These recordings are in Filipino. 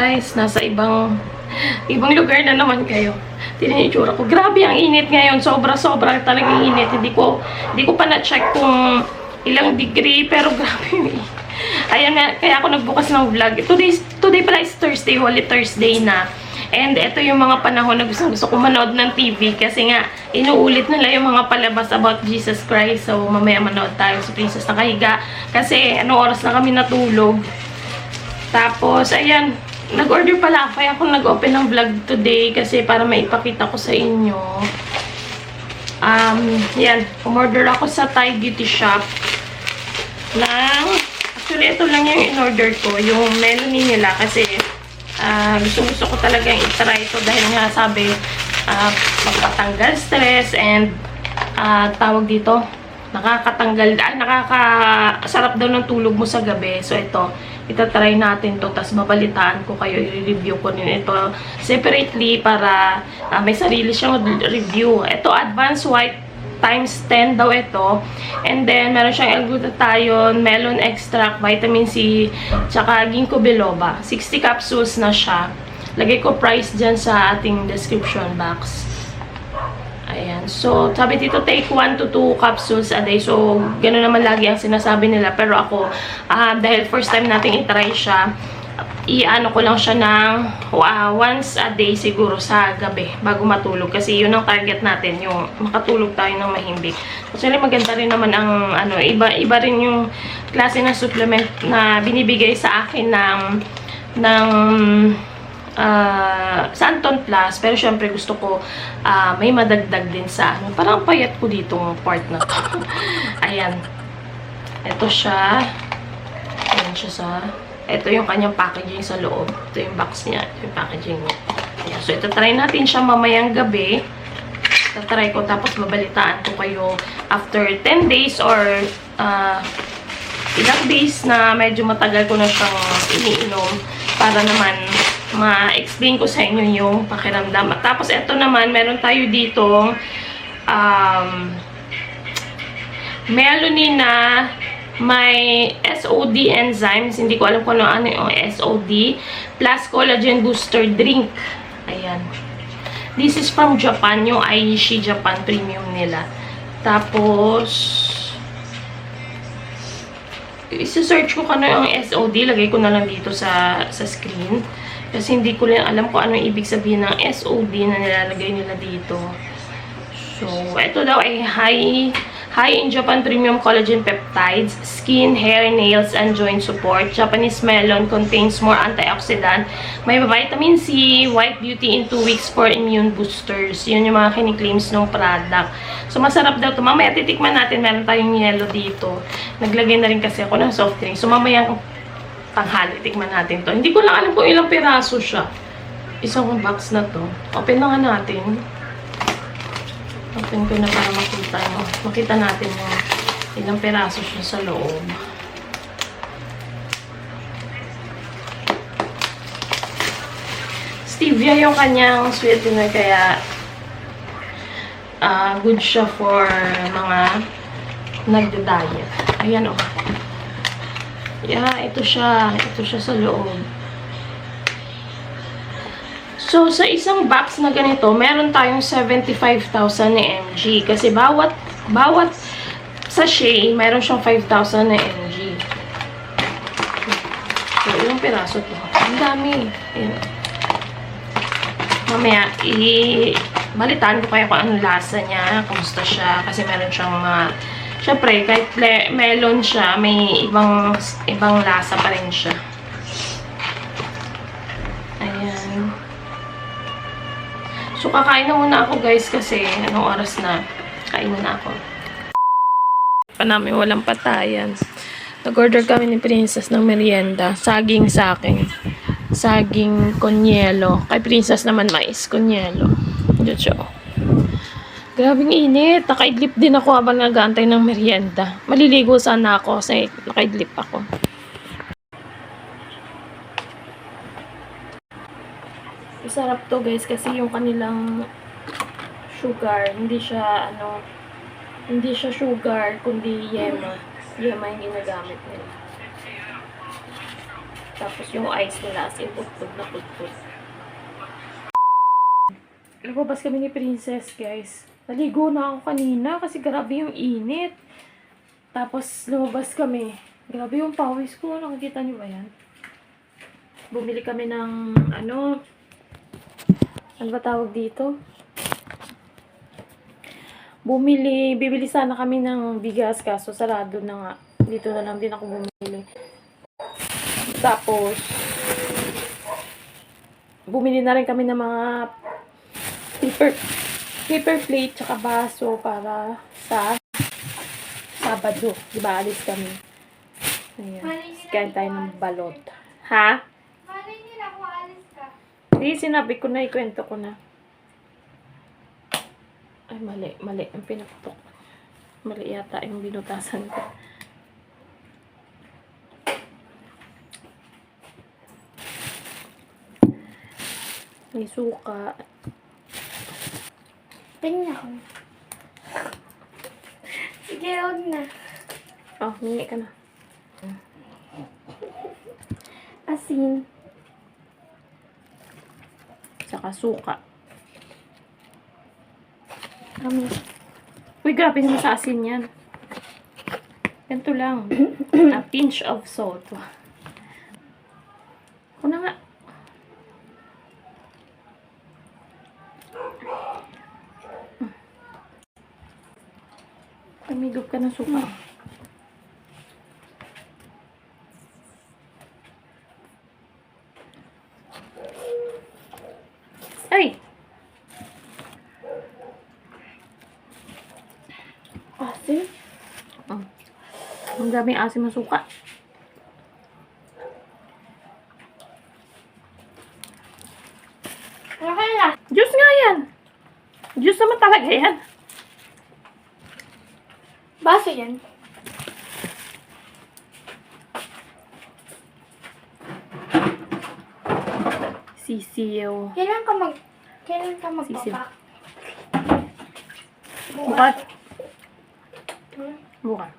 guys, nasa ibang ibang lugar na naman kayo. Tingnan yung ko. Grabe ang init ngayon. Sobra-sobra talagang init. Hindi ko, hindi ko pa na-check kung ilang degree, pero grabe. Ayan nga, kaya ako nagbukas ng vlog. Today, today pala is Thursday, Holy Thursday na. And ito yung mga panahon na gusto, gusto ko manood ng TV kasi nga, inuulit nila yung mga palabas about Jesus Christ. So, mamaya manood tayo sa Princess Nakahiga. Kasi, ano oras na kami natulog. Tapos, ayan, nag-order pala ako. Kaya ako nag-open ng vlog today kasi para maipakita ko sa inyo. Um, yan, umorder ako sa Thai Beauty Shop ng, actually, ito lang yung in-order ko, yung melony nila kasi ah, gusto-gusto ko talagang itry ito dahil nga sabi, ah, magpatanggal stress and ah, tawag dito, nakakatanggal, ay, nakakasarap daw ng tulog mo sa gabi. So, ito, itatry natin to tapos babalitaan ko kayo, i-review ko din ito separately para ah, may sarili siyang review. Ito, Advanced White times 10 daw ito. And then, meron siyang L-glutathione, melon extract, vitamin C, tsaka ginkgo biloba. 60 capsules na siya. Lagay ko price dyan sa ating description box. Ayan. So, sabi dito, take 1 to 2 capsules a day. So, gano'n naman lagi ang sinasabi nila. Pero ako, ah, dahil first time nating itry siya, i-ano ko lang siya ng ah, once a day siguro sa gabi bago matulog. Kasi yun ang target natin, yung makatulog tayo ng mahimbing. Actually, maganda rin naman ang ano, iba, iba rin yung klase ng supplement na binibigay sa akin ng ng ah, sa Anton Plus. Pero syempre gusto ko ah, may madagdag din sa ano. Parang payat ko ditong part na to. Ayan. Ito siya. Ayan siya sa... Ito yung kanyang packaging sa loob. Ito yung box niya. Ito yung packaging niya. Ayan. So, ito try natin siya mamayang gabi. Tatry ko. Tapos, babalitaan ko kayo after 10 days or ah, ilang days na medyo matagal ko na siyang iniinom para naman ma-explain ko sa inyo yung pakiramdam. At tapos, ito naman, meron tayo dito um, melony na may SOD enzymes. Hindi ko alam kung ano, ano yung SOD. Plus collagen booster drink. Ayan. This is from Japan. Yung Aishi Japan premium nila. Tapos, isa-search ko kano yung SOD. Lagay ko na lang dito sa, sa screen. Kasi hindi ko lang alam kung ano yung ibig sabihin ng SOD na nilalagay nila dito. So, ito daw ay high, high in Japan premium collagen peptides, skin, hair, nails, and joint support. Japanese melon contains more antioxidant. May vitamin C, white beauty in 2 weeks for immune boosters. Yun yung mga kiniklaims ng product. So, masarap daw ito. Mamaya titikman natin. Meron tayong yellow dito. Naglagay na rin kasi ako ng soft drink. So, mamaya tanghali, tikman natin to. Hindi ko lang alam kung ilang piraso siya. Isang box na to. Open na nga natin. Open ko na para makita mo. Makita natin yung ilang peraso siya sa loob. Stevia yung kanyang sweetener kaya ah good siya for mga nagda-diet. Ayan o. Oh. Yeah, ito siya. Ito siya sa loob. So, sa isang box na ganito, meron tayong 75,000 na mg. Kasi bawat, bawat sachet, meron siyang 5,000 na mg. So, ilang piraso to? Ang dami. Ayan. Mamaya, i balitaan ko kayo kung anong lasa niya, kumusta siya, kasi meron siyang mga, syempre, kahit melon siya, may ibang, ibang lasa pa rin siya. Ayan. So, kakain na muna ako guys kasi anong oras na. Kain muna ako. Pa namin walang patayan. Nag-order kami ni Princess ng merienda. Saging sa akin. Saging konyelo. Kay Princess naman mais konyelo. Diyo Grabing init. Nakaidlip din ako habang nag-aantay ng merienda. Maliligo sana ako kasi nakaidlip ako. Masarap to guys kasi yung kanilang sugar, hindi siya ano, hindi siya sugar kundi yema. Yema yung ginagamit nila. Tapos yung ice nila, as in, putput na putput. Lumabas kami ni Princess, guys. Naligo na ako kanina kasi grabe yung init. Tapos lumabas kami. Grabe yung pawis ko. Nakikita niyo ba yan? Bumili kami ng ano, ano ba tawag dito? Bumili, bibili sana kami ng bigas kaso sarado na nga. Dito na lang din ako bumili. Tapos, bumili na rin kami ng mga paper, paper plate tsaka baso para sa Sabado. Di ba? Alis kami. Ayan. Kain tayo ng balot. Ha? Malay nila kung alis ka. Hindi, sinabi ko na, ikwento ko na. Ay, mali, mali. Ang pinaputok. Mali yata yung binutasan ko. May suka. Tingnan ako. Sige, huwag na. Oh, hingi ka na. Asin. Saka suka. Kami. Uy, grabe naman sa asin yan. Ganito lang. A pinch of salt. Tumigop ka ng suka. Ay! Asin? Oh. Ang daming asim ng suka. Okay na. Juice nga yan. Juice naman talaga yan. Baso yan. Sisiyo. Kailan ka mag... Kailan ka magpapak? Bukat. Hmm? Bukat.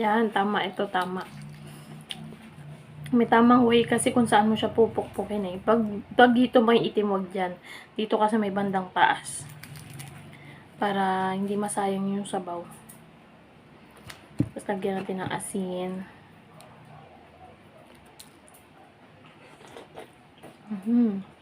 Yan, tama. Ito, tama. May tamang way kasi kung saan mo siya pupukpukin eh. Pag, pag dito may itim, wag dyan. Dito kasi may bandang taas. Para hindi masayang yung sabaw. Tapos lagyan natin ng asin. Mhm.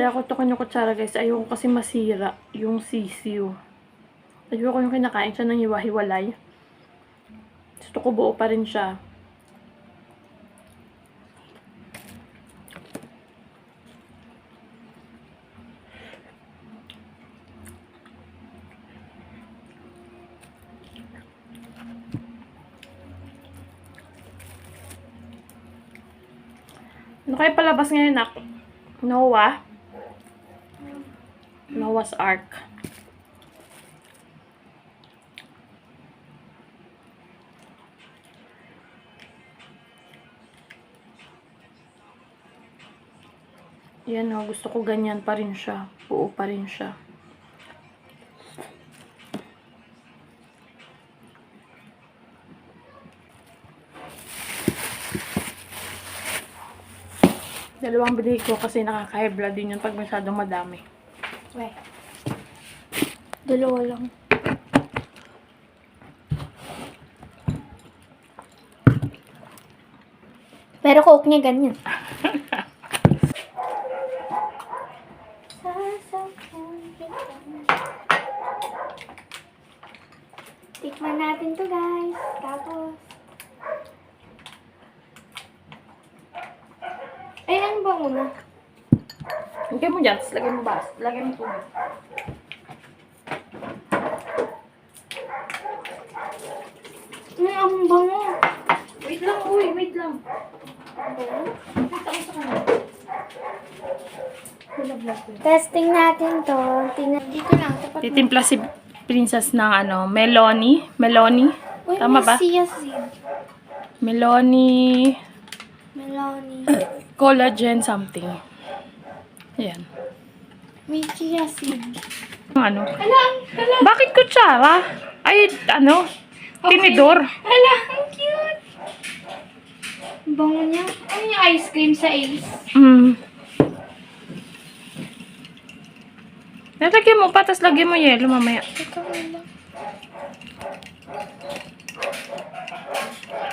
Kaya ko ito kinukutsara guys. Ayoko kasi masira yung sisiyo. Ayoko yung kinakain siya ng hiwa-hiwalay. Gusto ko buo pa rin siya. Ano kaya palabas ngayon, nak? Noah? Noah's Ark. Yan o, gusto ko ganyan pa rin siya. Buo pa rin siya. Dalawang bili ko kasi nakaka-high blood din yun pag masyadong madami. Weh. Dalawa lang. Pero coke niya ganyan. Tikman natin to guys. Tapos. Ay, ano ba una? Lagyan mo dyan, tapos lagyan mo bas. Lagyan mo tubig. Ay, ang bango. Wait lang, uy, wait lang. Wait ako sa kanila. Testing natin to. Tingnan dito lang. Tapat. Titimpla si Princess ng ano, Meloni. Meloni. Uy, Tama ba? chia seed. Meloni Meloni. collagen something. Ayan. May chia seed. Ano? Hala, hala. Bakit kutsara? Ay, ano? Tinidor. Hala, ang cute. Ang Bango niya. Ano yung ice cream sa Ace? Mm. Lalagyan mo pa, tapos lagyan mo yelo mamaya. Ito lang.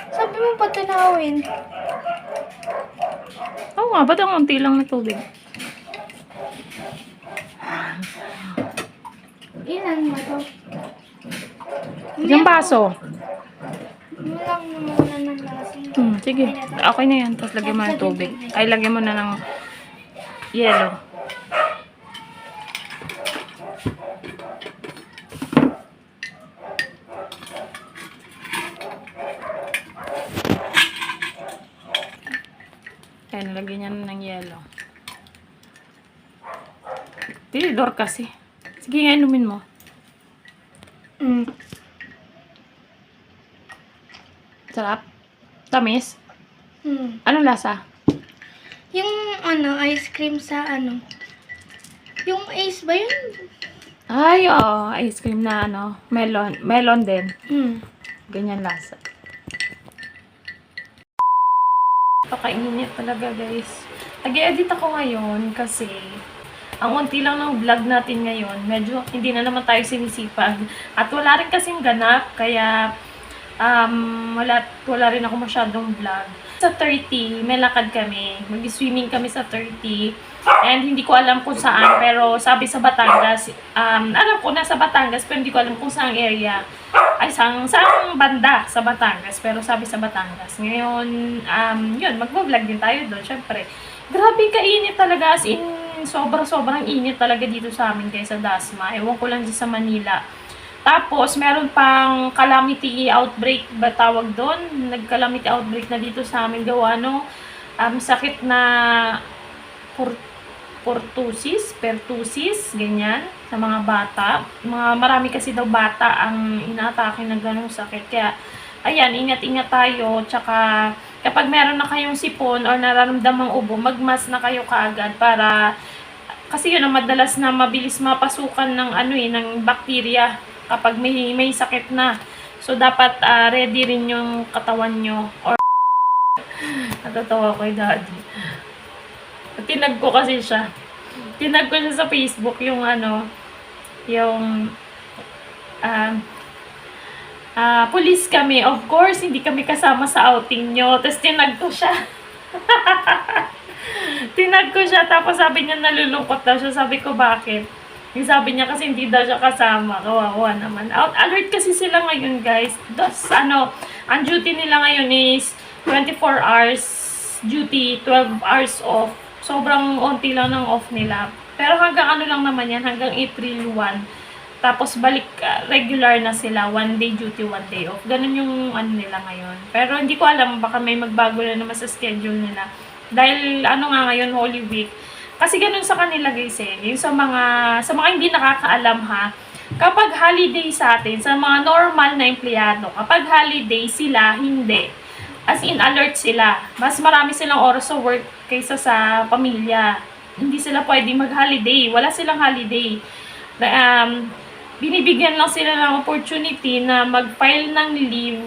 Sabi mo pa tunawin. Oo nga, ba't ang unti lang na tubig? Ilan ba to? Yung baso. Walang naman ng lasa. Hmm, sige. Okay na yan. Tapos lagyan mo ng tubig. Ay, lagyan mo na ng yelo. Kaya nalagyan niya na ng yelo. Tinidor kasi. Sige nga, inumin mo. Mm. Sarap. Tamis. Mm. Anong lasa? Yung ano, ice cream sa ano. Yung Ace ba yun? Ay, oo. Ice cream na ano. Melon. Melon din. Hmm. Ganyan lasa. Pakainit talaga guys. Nag-edit ako ngayon kasi ang unti lang ng vlog natin ngayon. Medyo hindi na naman tayo sinisipag. At wala rin kasing ganap. Kaya um, wala, wala rin ako masyadong vlog. Sa 30, may lakad kami. Mag-swimming kami sa 30. And hindi ko alam kung saan, pero sabi sa Batangas, um, alam ko nasa Batangas, pero hindi ko alam kung saan area. Ay, sang, sang banda sa Batangas, pero sabi sa Batangas. Ngayon, um, yun, mag-vlog din tayo doon, syempre. Grabe kainit talaga, as in, sobra-sobrang init talaga dito sa amin kaysa Dasma. Ewan ko lang dyan sa Manila. Tapos, meron pang calamity outbreak ba tawag doon? Nag-calamity outbreak na dito sa amin gawa, no? Um, sakit na por portusis, pertusis, ganyan, sa mga bata. Mga marami kasi daw bata ang inaatake ng ganong sakit. Kaya, ayan, ingat-ingat tayo. Tsaka, kapag meron na kayong sipon or nararamdamang ubo, magmas na kayo kaagad para kasi yun ang madalas na mabilis mapasukan ng ano eh, ng bakterya kapag may, may sakit na. So, dapat ah, ready rin yung katawan nyo. Or, natatawa ko kay daddy. Tinag ko kasi siya. Tinag ko siya sa Facebook yung ano, yung um, ah police kami. Of course, hindi kami kasama sa outing nyo. Tapos tinag ko siya. tinag ko siya. Tapos sabi niya nalulungkot daw siya. Sabi ko, bakit? Yung sabi niya kasi hindi daw siya kasama. Kawawa naman. Out alert kasi sila ngayon, guys. Das, ano, ang duty nila ngayon is 24 hours duty, 12 hours off. Sobrang onti lang ng off nila. Pero hanggang ano lang naman yan, hanggang April 1. Tapos balik, ah, regular na sila. One day duty, one day off. Ganun yung ano nila ngayon. Pero hindi ko alam, baka may magbago na naman sa schedule nila. Dahil ano nga ngayon, Holy Week. Kasi ganun sa kanila guys eh. Yung sa mga, sa mga hindi nakakaalam ha, kapag holiday sa atin, sa mga normal na empleyado, kapag holiday sila, hindi. As in, alert sila. Mas marami silang oras sa work kaysa sa pamilya. Hindi sila pwedeng mag-holiday. Wala silang holiday. Um, binibigyan lang sila ng opportunity na mag-file ng leave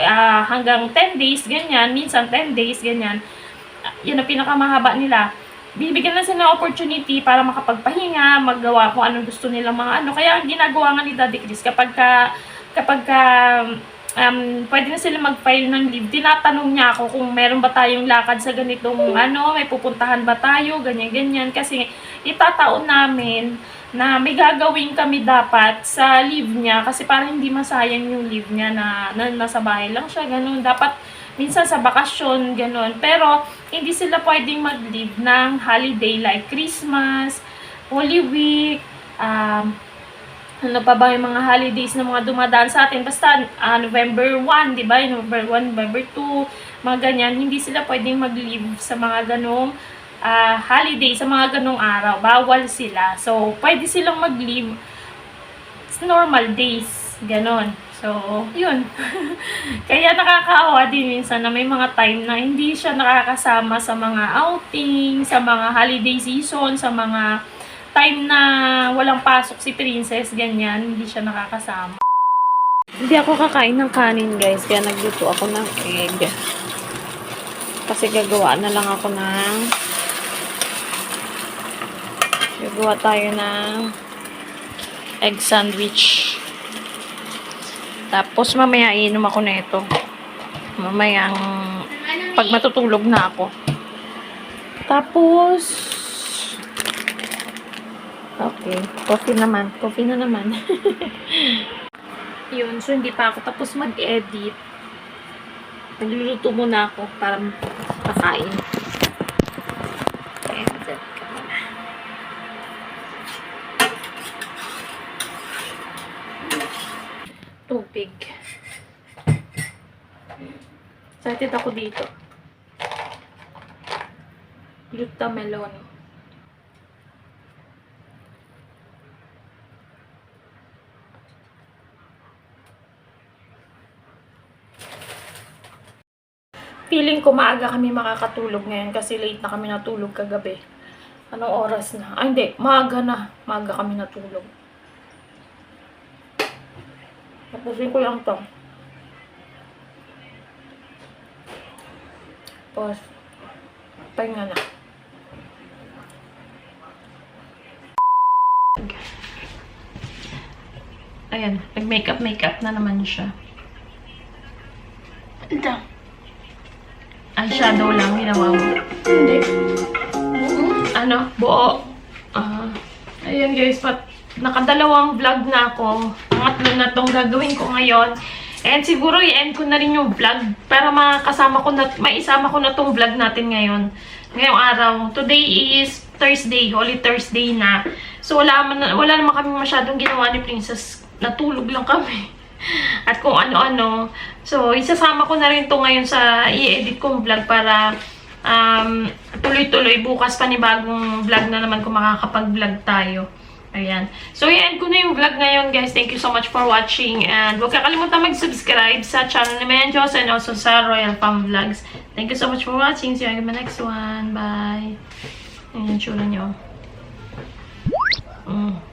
ah, hanggang 10 days, ganyan. Minsan 10 days, ganyan. Ah, Yan ang pinakamahaba nila. Bibigyan lang sila ng opportunity para makapagpahinga, maggawa kung anong gusto nilang mga ano. Kaya ang ginagawa nga ni Daddy Chris, kapag ka, kapag ka, um, pwede na sila mag-file ng leave, tinatanong niya ako kung meron ba tayong lakad sa ganitong ano, may pupuntahan ba tayo, ganyan-ganyan. Kasi itataon namin na may gagawin kami dapat sa leave niya kasi parang hindi masayang yung leave niya na, na nasa bahay lang siya, ganun. Dapat minsan sa bakasyon, ganun. Pero hindi sila pwedeng mag-leave ng holiday like Christmas, Holy Week, um, ano pa ba yung mga holidays na mga dumadaan sa atin. Basta ah, November 1, di ba? November 1, November 2, mga ganyan. Hindi sila pwedeng mag-leave sa mga ganong ah, holiday, sa mga ganong araw. Bawal sila. So, pwede silang mag-leave normal days. Ganon. So, yun. Kaya nakakaawa din minsan na may mga time na hindi siya nakakasama sa mga outing, sa mga holiday season, sa mga time na walang pasok si Princess, ganyan, hindi siya nakakasama. Hindi ako kakain ng kanin, guys, kaya nagluto ako ng egg. Kasi gagawa na lang ako ng gagawa tayo ng egg sandwich. Tapos mamaya iinom ako na ito. Mamayang pag matutulog na ako. Tapos Okay. Coffee naman. Coffee na naman. Yun. So, hindi pa ako tapos mag-edit. Nagluluto muna ako para kakain. Edit ka muna. Tubig. Excited ako dito. Gluttamelon. Feeling ko maaga kami makakatulog ngayon kasi late na kami natulog kagabi. Anong oras na? Ay, hindi. Maaga na. Maaga kami natulog. Tapusin ko lang to. Tapos, pahinga na. Ayan, nag-makeup makeup na naman siya. Ito. Eyeshadow lang ginawa mo. Hindi. ano, buo. Ah, ayan guys, pat nakadalawang vlog na ako. Pangatlo na tong gagawin ko ngayon. And siguro i-end ko na rin yung vlog para makasama ko na, maisama ko na tong vlog natin ngayon. Ngayong araw. Today is Thursday, Holy Thursday na. So wala, man, wala naman kami masyadong ginawa ni Princess. Natulog lang kami. At kung ano-ano. So, isasama ko na rin to ngayon sa i-edit kong vlog para um, tuloy-tuloy bukas pa ni bagong vlog na naman kung makakapag-vlog tayo. Ayan. So, i-end ko na yung vlog ngayon, guys. Thank you so much for watching. And huwag kakalimutan mag-subscribe sa channel ni Menjos and also sa Royal Farm Vlogs. Thank you so much for watching. See you in the next one. Bye. Ayan tsura nyo. Mm.